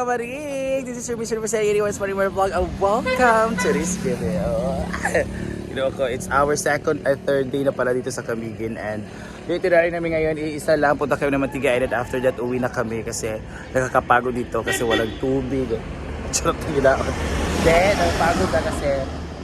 mga marig! This is your Mission Masaya Anyways Marimar Vlog and welcome to this video. you know it's our second or third day na pala dito sa Camiguin and yung itinari namin ngayon, iisa lang. Punta kami ng Mantiga Island. After that, uwi na kami kasi nakakapagod dito kasi walang tubig. Charot na ginaon. Then, napagod na kasi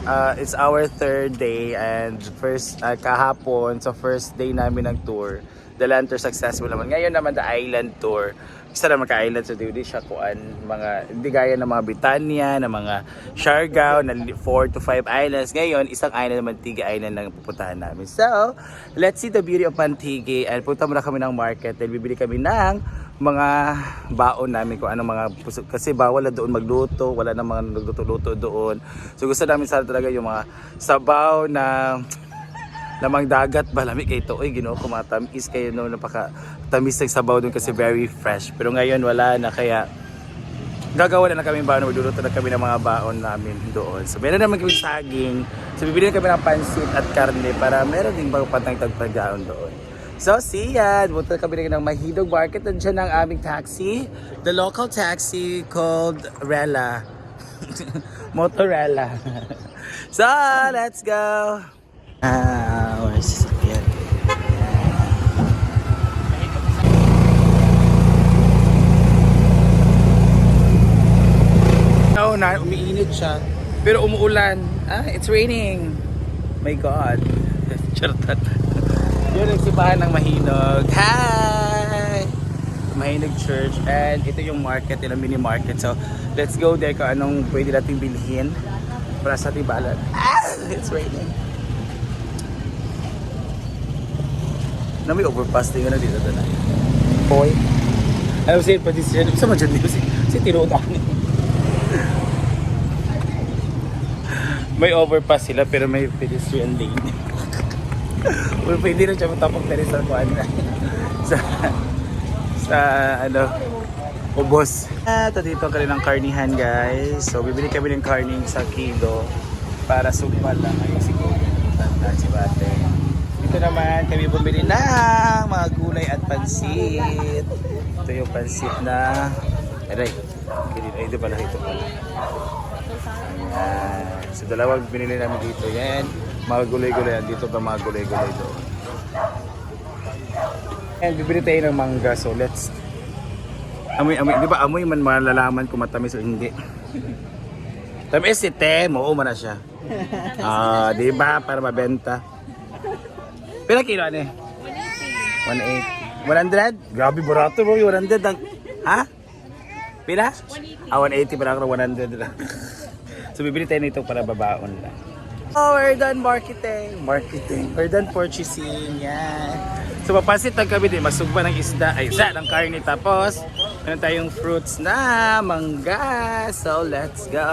uh, it's our third day and first uh, kahapon, so first day namin ng tour. The land tour successful naman. Ngayon naman the island tour. Isa naman ka-island so di siya kuan mga hindi gaya ng mga Britannia, ng mga Siargao na 4 to 5 islands. Ngayon, isang island naman Tige Island lang pupuntahan namin. So, let's see the beauty of Antigua and punta muna kami ng market then bibili kami ng mga baon namin kung anong mga kasi bawal na doon magluto, wala na mga nagluto-luto doon. So gusto namin sana talaga yung mga sabaw na lamang dagat balami kay to oy Ginoo ko matamis kayo no napaka tamis ng sabaw doon kasi very fresh pero ngayon wala na kaya gagawa na lang kami baon magluluto na kami ng mga baon namin doon so meron naman kami saging so bibili na kami ng pansit at karne para meron ding bago patang tagpagaon doon So, see ya! Buta kami rin ng Mahidog Market. Nandiyan ang aming taxi. The local taxi called Rella. Motorella. so, let's go! Ah, the sasakyan? Oh, na umiinit siya. Pero umuulan. Ah, it's raining. My God. Charot. Yun ang simbahan ng Mahinog. Hi! Mahinog Church. And ito yung market, yung mini market. So, let's go there kung anong pwede natin bilhin para sa ating balat. Ah! It's raining. Na may overpass din na dito doon. Boy. Ayaw siya pa siya. Isa man dyan dito. Si, si tinuda ni. may overpass sila pero may pedestrian lane. Well, pwede rin siya matapok na rin sa kuhan na. sa, sa, ano, ubos. Ito dito kami ng karnihan, guys. So, bibili kami ng karning sa kilo para sumpa lang. Ayun si Kuya. Tanda si Bate. Dito naman kami bumili ng mga gulay at pansit. Ito yung pansit na... Aray, ay, ito pala, ito pala. Ayan. So, dalawang binili namin dito. Yan. Mga gulay-gulay. Dito pa mga gulay-gulay doon. And bibili tayo ng mangga. So, let's... Amoy, amoy. Di ba amoy man malalaman kung matamis o hindi. Tamis si Tem. Oo man na siya. Ah, di ba? Para mabenta. Pila kilo ano eh? 180. 100? Grabe, barato bro. 100 lang. Ha? Pila? Ah, 180 para ako 100 lang. so, bibili tayo nito para babaon lang. Oh, we're done marketing. Marketing. We're done purchasing. Yan. So, papansit lang kami din. Masugba ng isda. Ay, isda ng karne. Tapos, meron tayong fruits na mangga. So, let's go.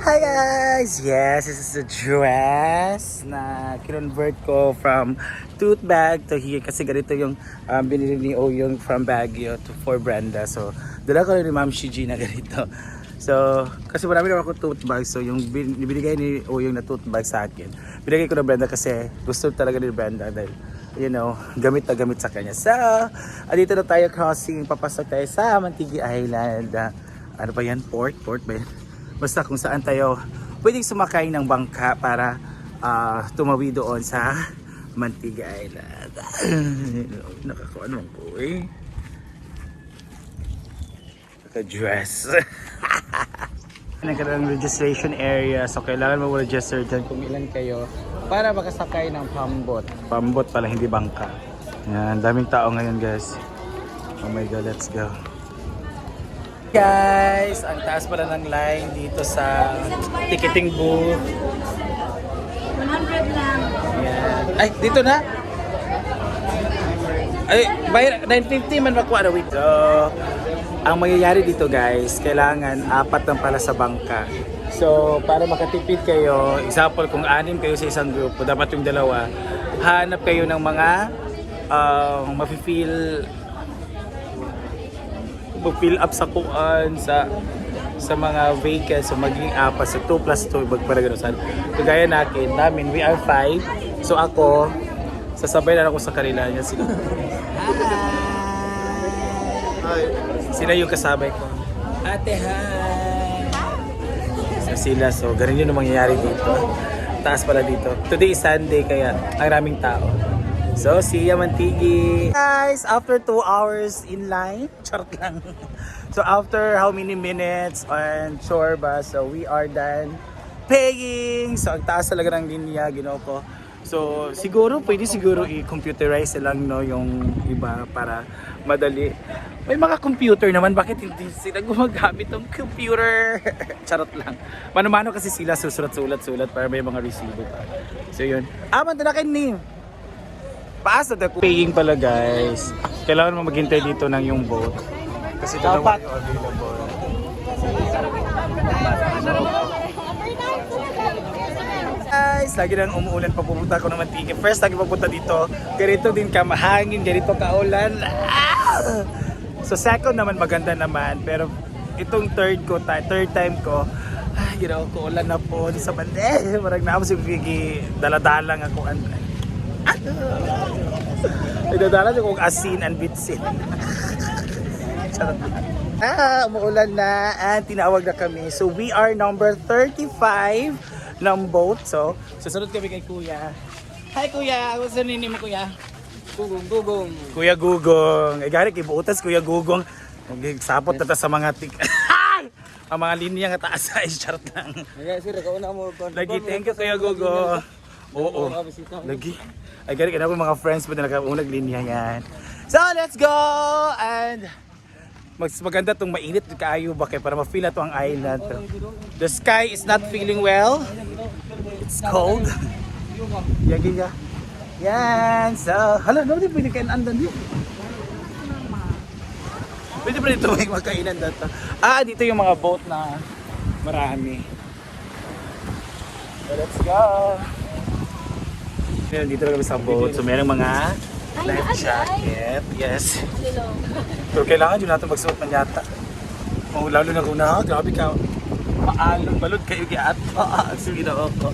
Hi guys! Yes, this is a dress na kinonvert ko from tote bag to here kasi ganito yung um, binili ni Oyong from Baguio to for Brenda. So, dala ko rin ni Ma'am Shiji na ganito. So, kasi marami naman ako tote bag. So, yung bin- binigay ni Oyong na tote bag sa akin, binigay ko na Brenda kasi gusto talaga ni Brenda dahil you know, gamit na gamit sa kanya. So, andito na tayo crossing, papasok tayo sa Mantigi Island. Ah, ano ba yan? Port? Port ba yan? Basta kung saan tayo pwedeng sumakay ng bangka para ah, tumawi doon sa Mantiga Island. Nakakuha naman ko eh. Naka-dress. Nagkaroon ng registration area so kailangan mo register dyan kung ilan kayo para makasakay ng pambot. Pambot pala, hindi bangka. Yan, daming tao ngayon guys. Oh my god, let's go. Guys, ang taas pala ng line dito sa ticketing booth. 100 lang. Yan. Ay, dito na? Ay, bayar, 950 man makuha na wait. So, ang mangyayari dito guys, kailangan apat lang pala sa bangka. So, para makatipid kayo, example, kung anim kayo sa isang grupo, dapat yung dalawa, hanap kayo ng mga uh, mafe-feel mag-fill up sa kuan sa sa mga vehicles so maging apat sa 2 plus 2 wag para ganun sa kagaya nakin namin we are 5 so ako sasabay na ako sa kanila niya sila Hi! Sila yung kasabay ko. Ate, hi! So sila, so ganun yun ang mangyayari dito. Taas pala dito. Today is Sunday, kaya ang raming tao. So, see ya Mantigi! Guys, after 2 hours in line, charot lang. So, after how many minutes on shore ba, so we are done paying! So, ang taas talaga ng linya, ginoo ko. So, siguro, pwede siguro i-computerize lang no, yung iba para madali. May mga computer naman, bakit hindi sila gumagamit ng computer? Charot lang. Mano-mano kasi sila susulat-sulat-sulat para may mga resibo pa. So, yun. Ah, mandala ni. Paasa na Paying pala guys. Kailangan mo maghintay dito ng yung boat. Kasi dapat available. Guys, lagi nang umuulan pag pupunta ako ng Mantique. First, lagi pupunta dito. Ganito din ka mahangin, ganito kaulan. Ah! So second naman maganda naman. Pero itong third ko, third time ko, ah, ginawa ko ulan na po sa bande. Marag na ako si Gigi, daladalang ako. Nagdadala ko kung asin and bitsin. Ah, umuulan na at tinawag na kami. So we are number 35 ng boat. So, susunod kami kay Kuya. Hi Kuya! Gusto nini mo Kuya? Gugong, gugong. Kuya Gugong. Eh, gari, kibuutas Kuya Gugong. Nagsapot na ta sa mga tik... Ang mga linya nga taas ay charot lang. Kaya sir, kauna mo. Lagi, thank you Kuya Gugong. Oo. Lagi. Ay, gari, kaya mga friends po na nakaunag linya yan. So, let's go! And mas maganda tong mainit kaayo ba kay para ma-feel na ang island. The sky is not feeling well. It's cold. Yagi ya. Yan. So, hala, no, di pwede kain andan dito. Pwede pa dito may magkainan dito. Ah, dito yung mga boat na marami. So, let's go. Ngayon, dito na kami sa boat. So, merong mga life jacket. Yes. Pero kailangan yun natin magsuot ng yata. Oh, lalo na kung na, grabe ka. Maalong balod kayo. Ah, ang sige na ako.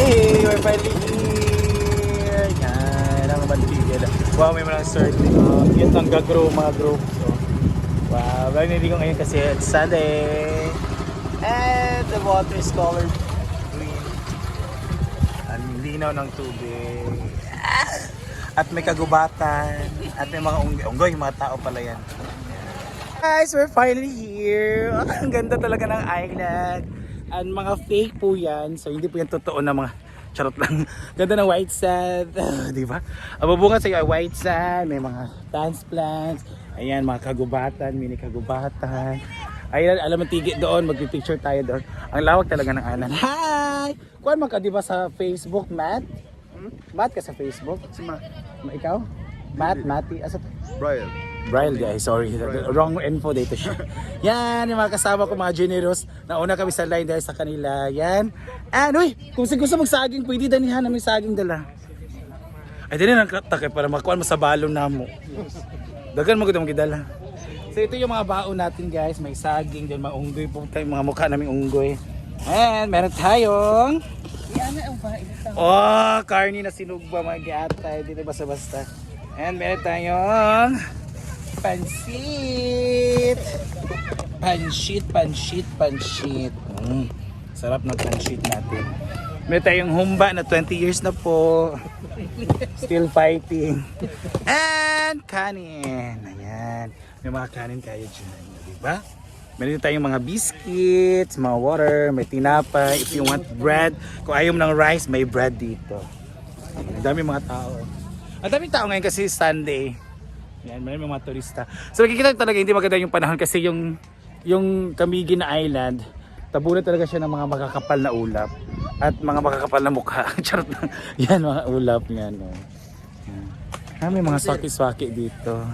Hey, we're finally here! Yan, ang mantigil. Wow, may mga surfing. Uh, yun ang gagro, mga group. So, wow, bagay niligo ngayon kasi it's Sunday. And the water is colored green. Ang linaw ng tubig. At may kagubatan. At may mga unggoy. Unggoy, mga tao pala yan. Guys, we're finally here. Ang ganda talaga ng island. And mga fake po yan. So, hindi po yan totoo na mga charot lang. Ganda ng white sand. di ba? Ang bubunga sa white sand. May mga dance plants. Ayan, mga kagubatan. Mini kagubatan. Ayan, alam mo tigi doon. Magpipicture tayo doon. Ang lawak talaga ng island. Hi! Kuhan man ka, di ba, sa Facebook, Matt? Hmm? Matt ka sa Facebook? Si Matt. Ikaw? Matt, Matty. Asa to? Brian. Brian guys, sorry. Wrong info dito siya. Yan, yung mga kasama ko, mga generous. Nauna kami sa line dahil sa kanila. Yan. And uy, kung gusto magsaging, pwede danihan na may saging dala. Ay, din na takay para makuha mo sa balon na mo. Dagan mo gudong gidala. So ito yung mga baon natin guys. May saging, din mga unggoy po tayo, mga mukha naming unggoy. And meron tayong Oh, karni na sinugba mga giatay dito basta-basta. And meron tayong pansit. Pansit, pansit, pansit. Mm, sarap ng pansit natin. Meron tayong humba na 20 years na po. Still fighting. And kanin. Ayan. May mga kanin kayo dyan. Diba? Meron din tayong mga biscuits, mga water, may tinapay. If you want bread, kung ayaw mo ng rice, may bread dito. Ang dami mga tao. Ang daming tao ngayon kasi Sunday. Yan, may mga turista. So nakikita talaga hindi maganda yung panahon kasi yung yung Camiguin na island, tabunan talaga siya ng mga makakapal na ulap at mga makakapal na mukha. Charot lang. Yan mga ulap yan. Oh. Yan. Ah, may mga swaki-swaki dito.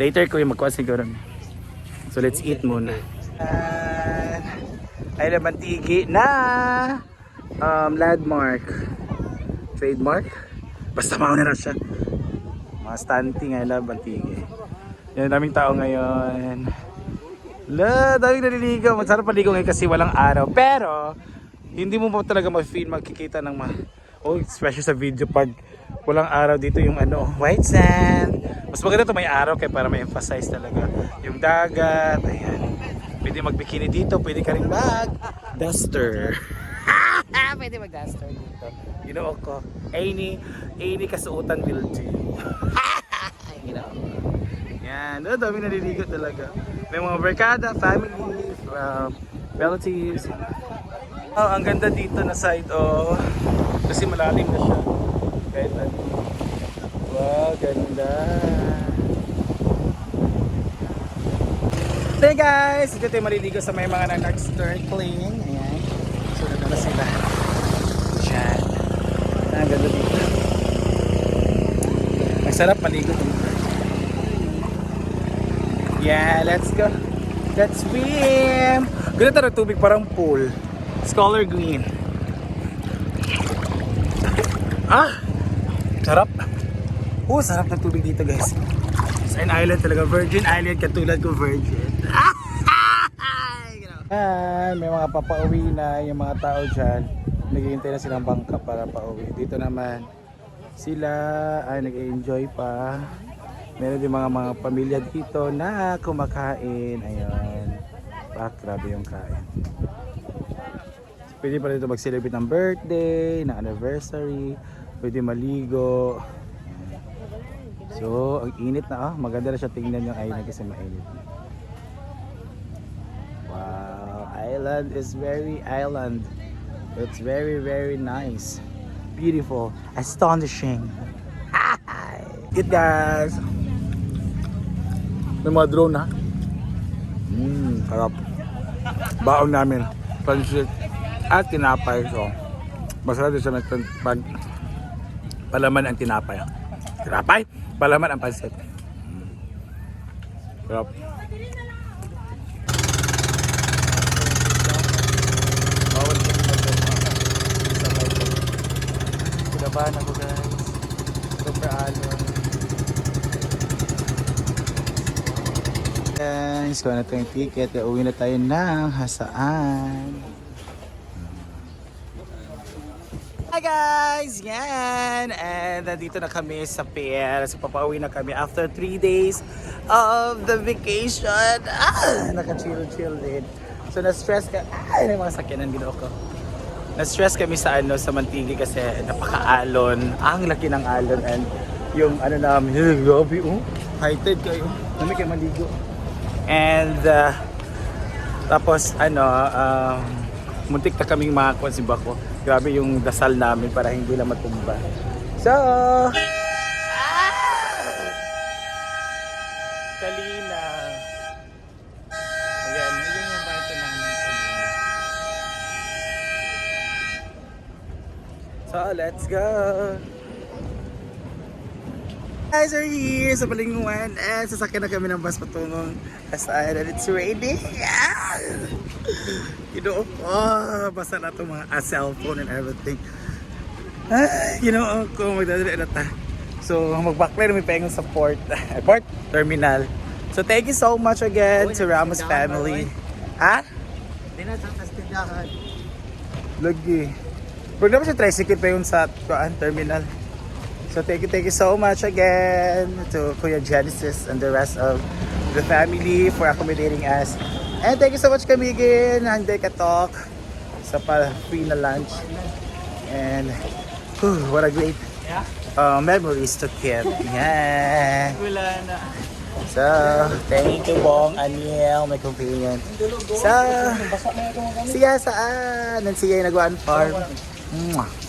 Later ko yung magkuha siguro. So let's eat muna. Ay naman tigi na um, landmark. Trademark. Basta mauna na siya. Mga stunting I love Antigua. Yan, daming tao ngayon. La, daming naliligaw. Masarap paligo ngayon kasi walang araw. Pero, hindi mo pa talaga ma-feel magkikita ng ma... Oh, especially sa video pag walang araw dito yung ano, white sand. Mas maganda to may araw kaya para ma-emphasize talaga yung dagat. Ayan. Pwede magbikini dito, pwede ka rin mag duster. pwede mag duster dito. Know ako, any, any kasuotan will you know. Yan, oh, dami naliligo talaga. May mga barkada, family, um, relatives. Oh, ang ganda dito na side, oh. Kasi malalim na siya. Kahit ano. Wow, ganda. Hey guys! Dito tayo maliligo sa may mga nag-snorkeling. Ayan. Sunod na sila. Diyan. Ah, Ang ganda dito. Sarap maligo. Yeah, let's go. Let's swim. Ganda talaga tubig parang pool. Scholar green. Ah! Sarap. Oh, sarap ng tubig dito guys. It's an island talaga. Virgin Island katulad ko virgin. Yan, may mga papauwi na yung mga tao dyan. Naghihintay na silang bangka para pauwi. Dito naman, sila ay nag-enjoy pa. Meron din mga mga pamilya dito na kumakain. Ayun. Ah, grabe yung kain. Pwede pa dito mag-celebrate ng birthday, ng anniversary. Pwede maligo. So, ang init na ah. Maganda na siya tingnan yung island kasi mainit. Wow, island is very island. It's very very nice. Beautiful, astonishing. Good guys. May mga drone ha. Mmm, sarap. Baon namin. Pansit at tinapay. So, masarap din siya may pag palaman ang tinapay. Tinapay? Palaman ang pansit. Mm. Sarap. Bawal ka naman sa live. Kinabahan ako guys. Super alon. Guys, kuha na tayong ticket. Uwi na tayo ng hasaan. Hi guys! Yan! And nandito na kami sa pier. So papauwi na kami after 3 days of the vacation. Ah! Naka-chill-chill din. So na-stress ka. Ay, may mga sakyanan din ako. Na-stress kami sa ano sa Mantigi kasi napaka-alon. Ang laki ng alon and yung ano namin, eh, grabe oh. High tide kayo. Nami kayo maligo. And uh, tapos ano, um, muntik na kaming makakuha si Bako. Grabe yung dasal namin para hindi lang matumba. So, ah! Kalina. Ayan, yun yung barko namin. Kalina. So, let's go! Guys are here sa Balinguan and sasakyan na kami ng bus patungong Kasaan and it's raining. Yeah! You know, oh, basta na itong mga ah, cellphone and everything. Ay, you know, kung magdadali na ta. So, mag-backline na may pahingon sa port, port terminal. So, thank you so much again to Ramos family. Ha? Hindi na sa tindahan. Lagi. Pero naman siya tricycle pa yun sa kuan, terminal. So thank you, thank you so much again to Kuya Genesis and the rest of the family for accommodating us. And thank you so much Kamigin, Hande Katok sa pa free na lunch. And whew, what a great uh, memories to keep. Yeah. Wala na. So, thank you Bong, Aniel, my companion. So, siya saan? Nang siya yung nagwaan farm. 嗯啊。